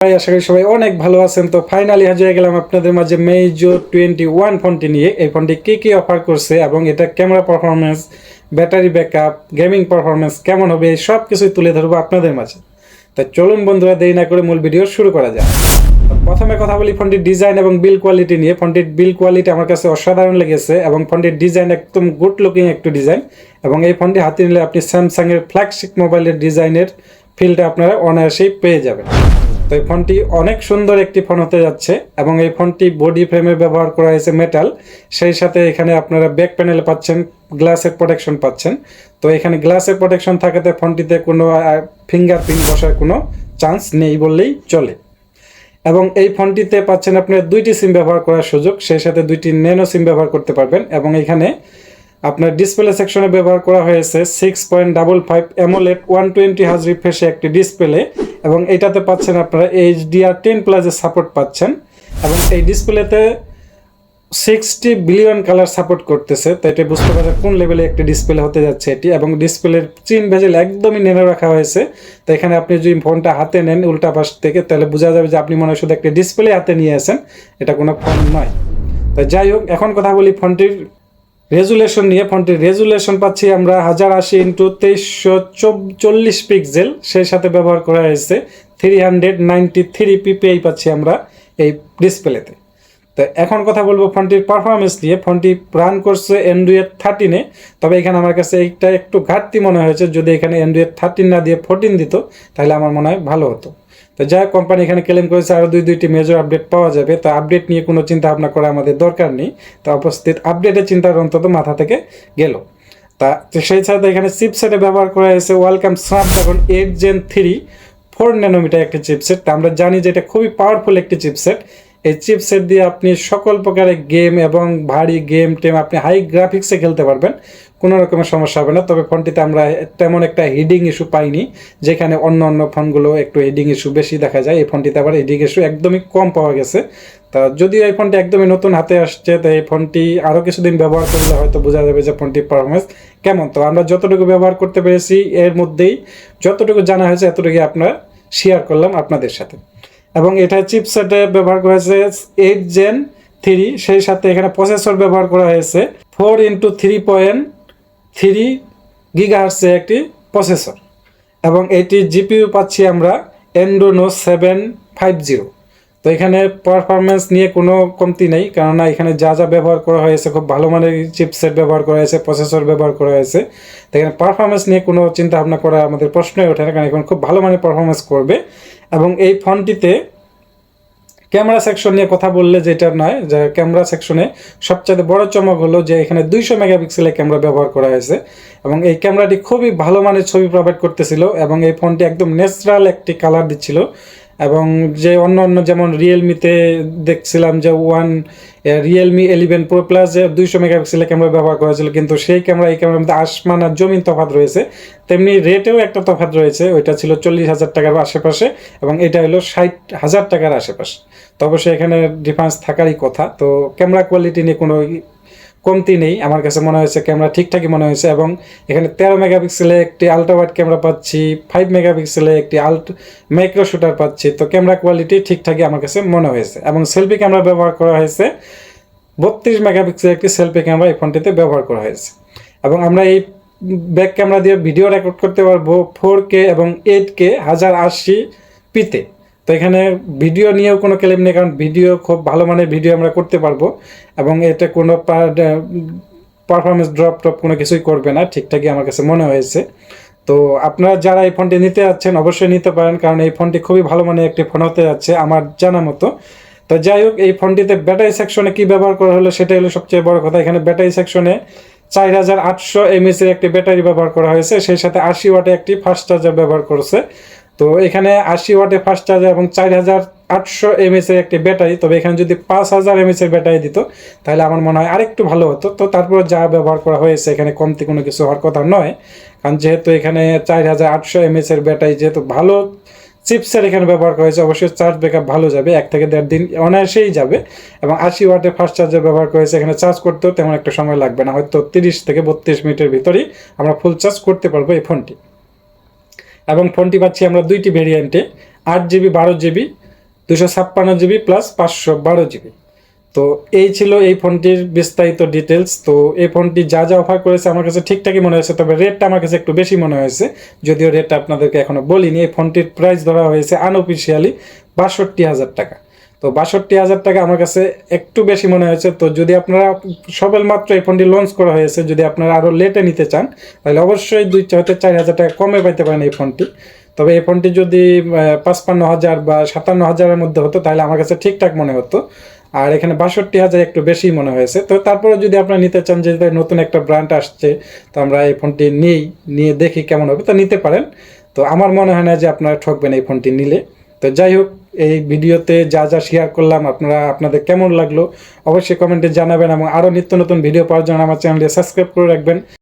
ভাই, আশা করি সবাই অনেক ভালো আছেন। তো ফাইনালি হাজির হয়ে গেলাম আপনাদের মাঝে মেজো টোয়েন্টি ওয়ান ফোনটি নিয়ে। এই ফোনটি কী কী অফার করছে এবং এটা camera performance battery backup gaming performance কেমন হবে সব কিছুই তুলে ধরবো আপনাদের মাঝে। তো চলুন বন্ধুরা, দেরি না করে মূল ভিডিও শুরু করা যায় প্রথমে কথা বলি ফোনটির ডিজাইন এবং বিল কোয়ালিটি নিয়ে। ফোনটির বিল কোয়ালিটি আমার কাছে অসাধারণ লেগেছে এবং ফোনটির ডিজাইন একদম গুড লুকিং একটু ডিজাইন এবং এই ফোনটি হাতে নিলে আপনি স্যামসাংয়ের ফ্ল্যাগশিপ মোবাইলের ডিজাইনের ফিলটা আপনারা অনায়াসেই পেয়ে যাবেন। তো এই ফোনটি অনেক সুন্দর একটি ফোন হতে যাচ্ছে এবং এই ফোনটি বডি ফ্রেমে ব্যবহার করা হয়েছে মেটাল সেই সাথে এখানে আপনারা ব্যাক প্যানেলে পাচ্ছেন গ্লাসের প্রোটেকশন পাচ্ছেন। তো এখানে গ্লাসের প্রোটেকশন থাকাতে ফোনটিতে কোনো ফিঙ্গারপ্রিন্ট বসার কোনো চান্স নেই বললেই চলে। এবং এই ফোনটিতে পাচ্ছেন আপনার দুইটি সিম ব্যবহার করার সুযোগ, সেই সাথে দুইটি ন্যানো সিম ব্যবহার করতে পারবেন এবং এখানে আপনার ডিসপ্লে সেকশনে ব্যবহার করা হয়েছে six point double five AMOLED one twenty হাজ রিফ্রেশে একটি ডিসপ্লে এবং এটাতে পাচ্ছেন আপনারা এইচ এইচডিআর টেন প্লাসের সাপোর্ট পাচ্ছেন এবং এই ডিসপ্লেতে সিক্সটি বিলিয়ন কালার সাপোর্ট করতেছে, তো এটা বুঝতে পারছেন কোন লেভেলে একটি ডিসপ্লে হতে যাচ্ছে এটি এবং ডিসপ্লের চিন ভেজেল একদমই নেনে রাখা হয়েছে, তো এখানে আপনি যদি ফোনটা হাতে নেন উল্টা পাশ থেকে, তাহলে বোঝা যাবে যে আপনি মনে হয় শুধু একটি ডিসপ্লে হাতে নিয়ে আসেন এটা কোনো ফোন নয়। তো যাই হোক, এখন কথা বলি ফোনটির রেজুলেশন নিয়ে ফোনটির রেজুলেশন পাচ্ছি আমরা হাজার আশি ইন্টু তেইশশো চল্লিশ পিক্সেল সেই সাথে ব্যবহার করা হয়েছে three hundred ninety three PPI পাচ্ছি আমরা এই ডিসপ্লেতে তো এখন কথা বলব ফোনটির পারফরমেন্স নিয়ে। ফোনটি রান করছে অ্যান্ড্রয়েড থার্টিনে তবে এখানে আমার কাছে এইটা একটু ঘাটতি মনে হয়েছে। যদি এখানে অ্যান্ড্রয়েড থার্টিন না দিয়ে ফোরটিন দিত, তাহলে আমার মনে হয় ভালো হতো। তো যাই কোম্পানি এখানে ক্লেম করেছে আরও দুই, দুইটি মেজর আপডেট পাওয়া যাবে। তো আপডেট নিয়ে কোনো চিন্তা ভাবনা করা আমাদের দরকার নেই। তো উপস্থিত আপডেটের চিন্তার অন্তত মাথা থেকে গেল। তো সেই সাথে এখানে চিপসেটে ব্যবহার করা হয়েছে welcome Snapdragon eight gen three four nanometer একটি চিপসেট তা আমরা জানি যে এটা খুবই পাওয়ারফুল একটি চিপসেট এই চিপসেট দিয়ে আপনি সকল প্রকারের গেম এবং ভারী গেম টেম আপনি হাই গ্রাফিক্সে খেলতে পারবেন। কোনো রকমের সমস্যা হবে না। তবে ফোনটিতে আমরা তেমন একটা হিডিং ইস্যু পাইনি, যেখানে অন্য অন্য ফোনগুলো একটু হিডিং ইস্যু বেশি দেখা যায়। এই ফোনটিতে আবার হিডিং ইস্যু একদমই কম পাওয়া গেছে। তা যদিও এই ফোনটি একদমই নতুন হাতে আসছে তো এই ফোনটি আরও কিছুদিন ব্যবহার করলে হয়তো বোঝা যাবে যে ফোনটির পারফরমেন্স কেমন। তো আমরা যতটুকু ব্যবহার করতে পেরেছি, এর মধ্যেই যতটুকু জানা হয়েছে এতটুকু আপনার শেয়ার করলাম আপনাদের সাথে। এবং এটা চিপসেটে ব্যবহার করা হয়েছে এইট জেন থ্রি সেই সাথে এখানে প্রসেসর ব্যবহার করা হয়েছে। Four into three point three গিগাহার্সে একটি প্রসেসর। এবং এটি জিপিইউ পাচ্ছি আমরা এন্ডোনো সেভেন ফাইভ জিরো তো এখানে পারফরমেন্স নিয়ে কোনো কমতি নেই, কেননা এখানে যা যা ব্যবহার করা হয়েছে, খুব ভালো মানের চিপসেট ব্যবহার করা হয়েছে প্রসেসর ব্যবহার করা হয়েছে। তো এখানে পারফরমেন্স নিয়ে কোনো চিন্তা ভাবনা করা আমাদের প্রশ্নই ওঠে না, কারণ এখন খুব ভালো মানের পারফরমেন্স করবে। এবং এই ফোনটিতে ক্যামেরা সেকশন নিয়ে কথা বললে যেটা নয়, যে ক্যামেরা সেকশনে সবচেয়ে বড় চমক হলো যে এখানে দুইশো মেগাপিক্সেলের ক্যামেরা ব্যবহার করা হয়েছে এবং এই ক্যামেরাটি খুবই ভালো মানের ছবি প্রোভাইড করতেছিল এবং এই ফোনটি একদম ন্যাচারাল একটি কালার দিচ্ছিল। এবং যে অন্য অন্য যেমন রিয়েলমিতে দেখছিলাম যে one Realme eleven pro plus যে দুইশো মেগাপিক্সেলের ক্যামেরা ব্যবহার করা হয়েছিল কিন্তু সেই ক্যামেরা এই ক্যামেরার মধ্যে আসমান আর জমিন তফাৎ রয়েছে। তেমনি রেটেও একটা তফাৎ রয়েছে, ওইটা ছিল চল্লিশ হাজার টাকার আশেপাশে, এবং এটা হলো ষাট হাজার টাকার আশেপাশে। তো অবশ্যই এখানে ডিফারেন্স থাকারই কথা। তো ক্যামেরা কোয়ালিটি নিয়ে কোনো কমতি নেই। আমার কাছে মনে হয়েছে ক্যামেরা ঠিকঠাকই মনে হয়েছে এবং এখানে তেরো মেগাপিক্সেলে একটি আলট্রা ওয়াইড ক্যামেরা পাচ্ছি ফাইভ মেগাপিক্সেলে একটি আল্ট মাইক্রো শুটার পাচ্ছি। তো ক্যামেরা কোয়ালিটি ঠিকঠাকই আমার কাছে মনে হয়েছে এবং সেলফি ক্যামেরা ব্যবহার করা হয়েছে। বত্রিশ মেগাপিক্সেলের একটি সেলফি ক্যামেরা এই ফোনটিতে ব্যবহার করা হয়েছে। এবং আমরা এই ব্যাক ক্যামেরা দিয়ে ভিডিও রেকর্ড করতে পারব ফোর কে এবং এইট কে হাজার আশি পিতে তো এখানে ভিডিও নিয়েও কোনো ক্লেম নেই, কারণ ভিডিও খুব ভালো মানের ভিডিও আমরা করতে পারব এবং এটা কোনো পারফরমেন্স ড্রপ টপ কোনো কিছুই করবে না, ঠিকঠাকই আমার কাছে মনে হয়েছে। তো আপনারা যারা এই ফোনটি নিতে যাচ্ছেন, অবশ্যই নিতে পারেন, কারণ এই ফোনটি খুবই ভালো মানের একটি ফোন হতে যাচ্ছে আমার জানা মতো। তো যাই হোক, এই ফোনটিতে ব্যাটারি সেকশনে কি ব্যবহার করা হলো সেটাই হলো সবচেয়ে বড় কথা। এখানে ব্যাটারি সেকশনে চার হাজার আটশো এমএস এর একটি ব্যাটারি ব্যবহার করা হয়েছে, সেই সাথে আশি ওয়াটে একটি ফাস্ট চার্জার ব্যবহার করছে। তো এখানে আশি ওয়াটে ফাস্ট চার্জার এবং চার হাজার আটশো এমএস এর একটি ব্যাটারি। তবে এখানে যদি পাঁচ হাজার এমএস এর ব্যাটারি দিত, তাহলে আমার মনে হয় আরেকটু ভালো হতো। তো তারপর যা ব্যবহার করা হয়েছে, এখানে কমতি কোনো কিছু হওয়ার কথা নয়। কারণ যেহেতু এখানে চার হাজার আটশো এমএস এর ব্যাটারি যেহেতু ভালো চিপসের এখানে ব্যবহার করা হয়েছে, অবশ্যই চার্জ ব্যাকআপ ভালো যাবে। এক থেকে দেড় দিন অনায়াসেই যাবে। এবং আশি ওয়াটের ফাস্ট চার্জার ব্যবহার করেছে এখানে চার্জ করতেও তেমন একটা সময় লাগবে না। হয়তো তিরিশ থেকে বত্রিশ মিনিটের ভিতরেই আমরা ফুল চার্জ করতে পারব এই ফোনটি। এবং ফোনটি পাচ্ছি আমরা দুইটি ভেরিয়েন্টে আট জিবি, বারো জিবি, দুশো ছাপ্পান্ন জিবি প্লাস পাঁচশো বারো জিবি। তো এই ছিল এই ফোনটির বিস্তারিত ডিটেলস তো এই ফোনটি যা যা অফার করেছে আমার কাছে ঠিকঠাকই মনে হয়েছে, তবে রেটটা আমার কাছে একটু বেশি মনে হয়েছে। যদিও রেটটা আপনাদেরকে এখনও বলিনি, এই ফোনটির প্রাইস ধরা হয়েছে আনঅফিসিয়ালি বাষট্টি হাজার টাকা। তো বাষট্টি হাজার টাকা আমার কাছে একটু বেশি মনে হয়েছে। তো যদি আপনারা সবেল মাত্র এই ফোনটি লঞ্চ করা হয়েছে, যদি আপনারা আরও লেটে নিতে চান, তাহলে অবশ্যই দুই হতে চার হাজার টাকা কমে পাইতে পারেন এই ফোনটি। তবে এই ফোনটি যদি পাঁচপান্ন হাজার বা সাতান্ন হাজারের মধ্যে হতো, তাহলে আমার কাছে ঠিকঠাক মনে হতো। আর এখানে বাষট্টি হাজার একটু বেশি মনে হয়েছে। তো তারপরে যদি আপনারা নিতে চান যে নতুন একটা ব্র্যান্ড আসছে, তো আমরা এই ফোনটি নিই, নিয়ে দেখি কেমন হবে, তো নিতে পারেন। তো আমার মনে হয় না যে আপনারা ঠকবেন এই ফোনটি নিলে। তো যাই হোক এই ভিডিওতে যা যা শেয়ার করলাম, আপনারা, আপনাদের কেমন লাগল? অবশ্যই কমেন্টে জানাবেন এবং আরও নিত্য নতুন ভিডিও পাওয়ার জন্য আমার চ্যানেলটি সাবস্ক্রাইব করে রাখবেন।